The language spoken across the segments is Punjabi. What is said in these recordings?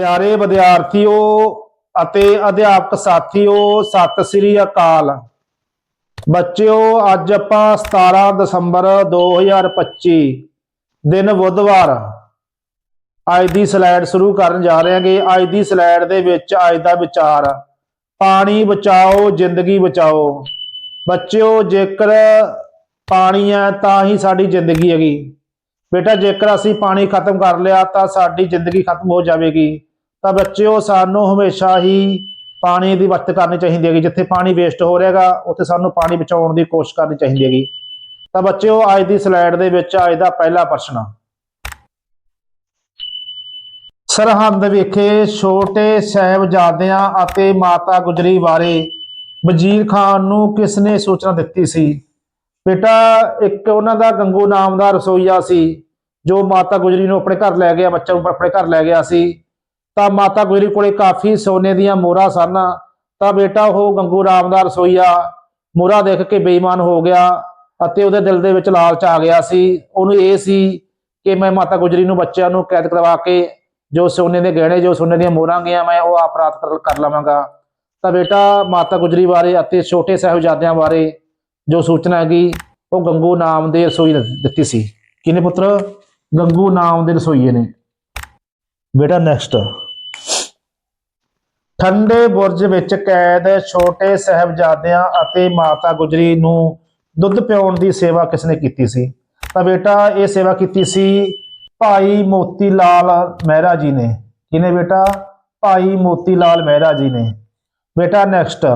ਪਿਆਰੇ ਵਿਦਿਆਰਥੀਓ ਅਤੇ ਅਧਿਆਪਕ ਸਾਥੀਓ, ਸਤਿ ਸ੍ਰੀ ਅਕਾਲ। ਬੱਚਿਓ, ਅੱਜ ਆਪਾਂ 17 ਦਸੰਬਰ 2025 ਦਿਨ ਬੁੱਧਵਾਰ। ਅੱਜ ਦੀ ਸਲਾਈਡ ਸ਼ੁਰੂ ਕਰਨ ਜਾ ਰਹੇ ਹਾਂਗੇ। ਅੱਜ ਦੀ ਸਲਾਈਡ ਦੇ ਵਿੱਚ ਅੱਜ ਦਾ ਵਿਚਾਰ, ਪਾਣੀ ਬਚਾਓ, ਜ਼ਿੰਦਗੀ ਬਚਾਓ। ਬੱਚਿਓ, ਜੇਕਰ ਪਾਣੀ ਹੈ ਤਾਂ ਹੀ ਸਾਡੀ ਜ਼ਿੰਦਗੀ ਹੈਗੀ। ਬੇਟਾ, ਜੇਕਰ ਅਸੀਂ ਪਾਣੀ ਖਤਮ ਕਰ ਲਿਆ ਤਾਂ ਸਾਡੀ ਜ਼ਿੰਦਗੀ ਖਤਮ ਹੋ ਜਾਵੇਗੀ। ਤਾਂ ਬੱਚਿਓ, ਸਾਨੂੰ ਹਮੇਸ਼ਾ ਹੀ ਪਾਣੀ ਦੀ ਵਰਤ ਕਰਨੀ ਚਾਹੀਦੀ ਹੈਗੀ। ਜਿੱਥੇ ਪਾਣੀ ਵੇਸਟ ਹੋ ਰਿਹਾਗਾ, ਉੱਥੇ ਸਾਨੂੰ ਪਾਣੀ ਬਚਾਉਣ ਦੀ ਕੋਸ਼ਿਸ਼ ਕਰਨੀ ਚਾਹੀਦੀ ਹੈਗੀ। ਤਾਂ ਬੱਚਿਓ, ਅੱਜ ਦੀ ਸਲਾਈਡ ਦੇ ਵਿੱਚ ਅੱਜ ਦਾ ਪਹਿਲਾ ਪ੍ਰਸ਼ਨ ਸਰਹੰਦ ਵਿਖੇ ਛੋਟੇ ਸਾਹਿਬਜ਼ਾਦਿਆਂ ਅਤੇ ਮਾਤਾ ਗੁਜਰੀ ਬਾਰੇ ਵਜ਼ੀਰ ਖਾਨ ਨੂੰ ਕਿਸ ਨੇ ਸੂਚਨਾ ਦਿੱਤੀ ਸੀ? ਬੇਟਾ, ਇੱਕ ਉਹਨਾਂ ਦਾ ਗੰਗੂ ਨਾਮ ਦਾ ਰਸੋਈਆ ਸੀ, ਜੋ ਮਾਤਾ ਗੁਜਰੀ ਨੂੰ ਆਪਣੇ ਘਰ ਲੈ ਗਿਆ ਬੱਚਾ ਨੂੰ ਆਪਣੇ ਘਰ ਲੈ ਗਿਆ ਸੀ। ਤਾਂ ਮਾਤਾ ਗੁਜਰੀ ਕੋਲੇ ਕਾਫੀ ਸੋਨੇ ਦੀਆਂ ਮੋਹਰਾਂ ਸਨ। ਤਾਂ ਬੇਟਾ ਉਹ ਗੰਗੂ ਰਾਮ ਦਾ ਰਸੋਈਆ ਮੋਹਰਾ ਦੇਖ ਕੇ ਬੇਈਮਾਨ ਹੋ ਗਿਆ ਅਤੇ ਉਹਦੇ ਦਿਲ ਦੇ ਵਿੱਚ ਲਾਲਚ ਆ ਗਿਆ ਸੀ। ਉਹਨੂੰ ਇਹ ਸੀ ਕਿ ਮੈਂ ਮਾਤਾ ਗੁਜਰੀ ਨੂੰ ਬੱਚਿਆਂ ਨੂੰ ਕੈਦ ਕਰਵਾ ਕੇ ਜੋ ਸੋਨੇ ਦੇ ਗਹਿਣੇ, ਜੋ ਸੋਨੇ ਦੀਆਂ ਮੋਹਰਾਂ ਗਈਆਂ, ਮੈਂ ਉਹ ਆਪ ਰਾਤ ਕਰ ਲਵਾਂਗਾ। ਤਾਂ ਬੇਟਾ ਮਾਤਾ ਗੁਜਰੀ ਬਾਰੇ ਅਤੇ ਛੋਟੇ ਸਾਹਿਬਜ਼ਾਦਿਆਂ ਬਾਰੇ ਜੋ ਸੂਚਨਾ ਹੈਗੀ, ਉਹ ਗੰਗੂ ਨਾਮ ਦੇ ਰਸੋਈ ਦਿੱਤੀ ਸੀ। ਕਿਹਨੇ ਪੁੱਤਰ? ਗੰਗੂ ਨਾਮ ਦੇ ਰਸੋਈਏ ਨੇ। ਬੇਟਾ ਨੈਕਸਟ ਠੰਡੇ ਬੁਰਜ ਵਿੱਚ ਕੈਦ ਛੋਟੇ ਸਾਹਿਬਜ਼ਾਦਿਆਂ ਅਤੇ ਮਾਤਾ ਗੁਜਰੀ ਨੂੰ ਦੁੱਧ ਪਿਉਣ ਦੀ ਸੇਵਾ ਕਿਸਨੇ ਕੀਤੀ ਸੀ? ਤਾਂ ਬੇਟਾ, ਇਹ ਸੇਵਾ ਕੀਤੀ ਸੀ ਭਾਈ ਮੋਤੀ ਲਾਲ ਮਹਿਰਾ ਜੀ ਨੇ। ਕਿਹਨੇ ਬੇਟਾ? ਭਾਈ ਮੋਤੀ ਲਾਲ ਮਹਿਰਾ ਜੀ ਨੇ। ਬੇਟਾ ਨੈਕਸਟ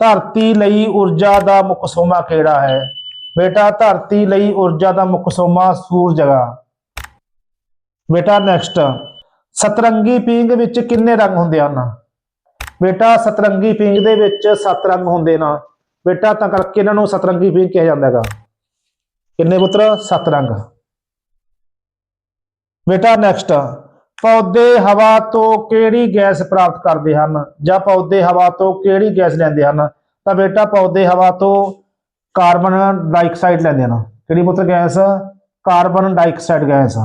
ਧਰਤੀ ਲਈ ਊਰਜਾ ਦਾ ਮੁੱਖ ਸੋਮਾ ਕਿਹੜਾ ਹੈ? ਬੇਟਾ, ਧਰਤੀ ਲਈ ਊਰਜਾ ਦਾ ਮੁੱਖ ਸੋਮਾ ਸੂਰਜ ਹੈਗਾ ਬੇਟਾ ਨੈਕਸਟ ਸਤਰੰਗੀ ਪੀਂਗ ਵਿੱਚ ਕਿੰਨੇ ਰੰਗ ਹੁੰਦੇ ਹਨ? ਬੇਟਾ, ਸਤਰੰਗੀ ਪੀਂਗ ਦੇ ਵਿੱਚ ਸੱਤ ਰੰਗ ਹੁੰਦੇ ਨਾ। ਬੇਟਾ, ਤਾਂ ਕਰਕੇ ਇਹਨਾਂ ਨੂੰ ਸਤਰੰਗੀ ਪੀਂਗ ਕਿਹਾ ਜਾਂਦਾ ਹੈਗਾ। ਕਿੰਨੇ ਪੁੱਤਰ? ਸੱਤ ਰੰਗ ਬੇਟਾ ਨੈਕਸਟ ਪੌਦੇ, ਹਵਾ ਤੋਂ ਕਿਹੜੀ ਗੈਸ ਪ੍ਰਾਪਤ ਕਰਦੇ ਹਨ? ਜਾਂ ਪੌਦੇ, ਹਵਾ ਤੋਂ ਕਿਹੜੀ ਗੈਸ ਲੈਂਦੇ ਹਨ? ਤਾਂ ਬੇਟਾ, ਪੌਦੇ, ਹਵਾ ਤੋਂ ਕਾਰਬਨ ਡਾਈਆਕਸਾਈਡ ਲੈਂਦੇ ਹਨ। ਕਿਹੜੀ ਪੁੱਤਰ ਗੈਸ? Carbon dioxide gas.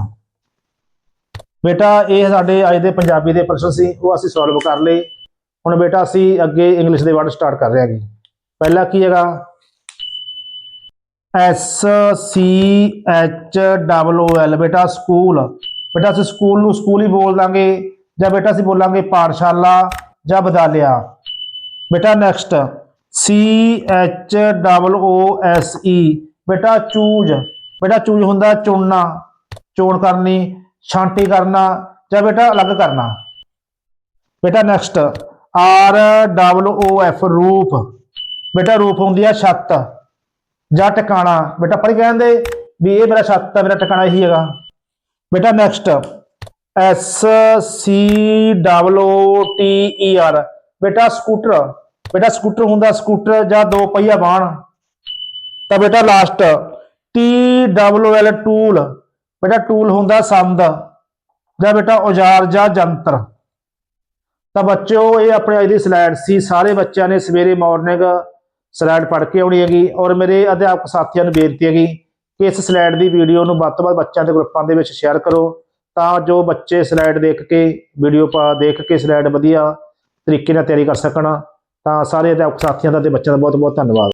ਬੇਟਾ, ਇਹ ਸਾਡੇ ਅੱਜ ਦੇ ਪੰਜਾਬੀ ਦੇ ਪ੍ਰਸ਼ਨ ਸੀ, ਉਹ ਅਸੀਂ ਸੋਲਵ ਕਰ ਲਏ। ਹੁਣ ਬੇਟਾ ਅਸੀਂ ਅੱਗੇ ਇੰਗਲਿਸ਼ ਦੇ ਵਰਡ ਸਟਾਰਟ ਕਰ ਰਹੇ ਹਾਂਗੇ। ਪਹਿਲਾ ਕੀ ਹੈਗਾ? S C H double O L ਬੇਟਾ ਸਕੂਲ। ਬੇਟਾ ਅਸੀਂ ਸਕੂਲ ਨੂੰ ਸਕੂਲ ਹੀ ਬੋਲ ਦਾਂਗੇ, ਜਾਂ ਬੇਟਾ ਅਸੀਂ ਬੋਲਾਂਗੇ ਪਾਠਸ਼ਾਲਾ ਜਾਂ ਵਿਦਿਆਲਿਆ। ਬੇਟਾ next C H double O S E ਬੇਟਾ ਚੂਜ। ਬੇਟਾ ਚੂਜ ਹੁੰਦਾ ਚੁਣਨਾ, ਚੋਣ ਕਰਨੀ, ਛਾਂਟੀ ਕਰਨਾ ਜਾਂ ਬੇਟਾ ਅਲੱਗ ਕਰਨਾ। ਬੇਟਾ next R double O, F, roof. ਬੇਟਾ, ਰੂਪ ਹੁੰਦੀ ਆ ਛੱਤ। ਜਾਂ ਟਿਕਾਣਾ। ਬੇਟਾ ਪਰ ਕਹਿੰਦੇ? ਵੀ ਇਹ ਮੇਰਾ ਛੱਤ ਹੈ ਮੇਰਾ ਟਿਕਾਣਾ ਇਹੀ ਹੈਗਾ। ਬੇਟਾ next S C double O T E R ਬੇਟਾ, ਸਕੂਟਰ। ਬੇਟਾ, ਸਕੂਟਰ ਹੁੰਦਾ ਸਕੂਟਰ ਜਾਂ ਦੋ ਪਹੀਆ ਵਾਹਨ। ਤਾਂ ਬੇਟਾ last T double L tool ਬੇਟਾ ਟੂਲ ਹੁੰਦਾ ਸੰਦ। ਜਾਂ ਬੇਟਾ, ਔਜ਼ਾਰ ਜਾਂ ਜੰਤਰ। ਤਾਂ ਬੱਚਿਓ, ਇਹ ਆਪਣੇ ਅੱਜ ਦੀ ਸਲਾਈਡ ਸੀ। ਸਾਰੇ ਬੱਚਿਆਂ ਨੇ ਸਵੇਰੇ ਮਾਰਨਿੰਗ ਸਲਾਈਡ ਪੜ੍ਹ ਕੇ ਆਉਣੀ ਹੈਗੀ ਔਰ ਮੇਰੇ ਅਧਿਆਪਕ ਸਾਥੀਆਂ ਨੂੰ ਬੇਨਤੀ ਹੈਗੀ ਕਿ ਇਸ ਸਲਾਈਡ ਦੀ ਵੀਡੀਓ ਨੂੰ ਵੱਧ ਤੋਂ ਵੱਧ ਬੱਚਿਆਂ ਦੇ ਗਰੁੱਪਾਂ ਦੇ ਵਿੱਚ ਸ਼ੇਅਰ ਕਰੋ ਤਾਂ ਜੋ ਬੱਚੇ ਸਲਾਈਡ ਦੇਖ ਕੇ ਵੀਡੀਓ ਪਾ ਦੇਖ ਕੇ ਸਲਾਈਡ ਵਧੀਆ ਤਰੀਕੇ ਨਾਲ ਤਿਆਰੀ ਕਰ ਸਕਣ। ਤਾਂ ਸਾਰੇ ਅਧਿਆਪਕ ਸਾਥੀਆਂ ਦਾ ਤੇ ਬੱਚਿਆਂ ਦਾ ਬਹੁਤ ਬਹੁਤ ਧੰਨਵਾਦ।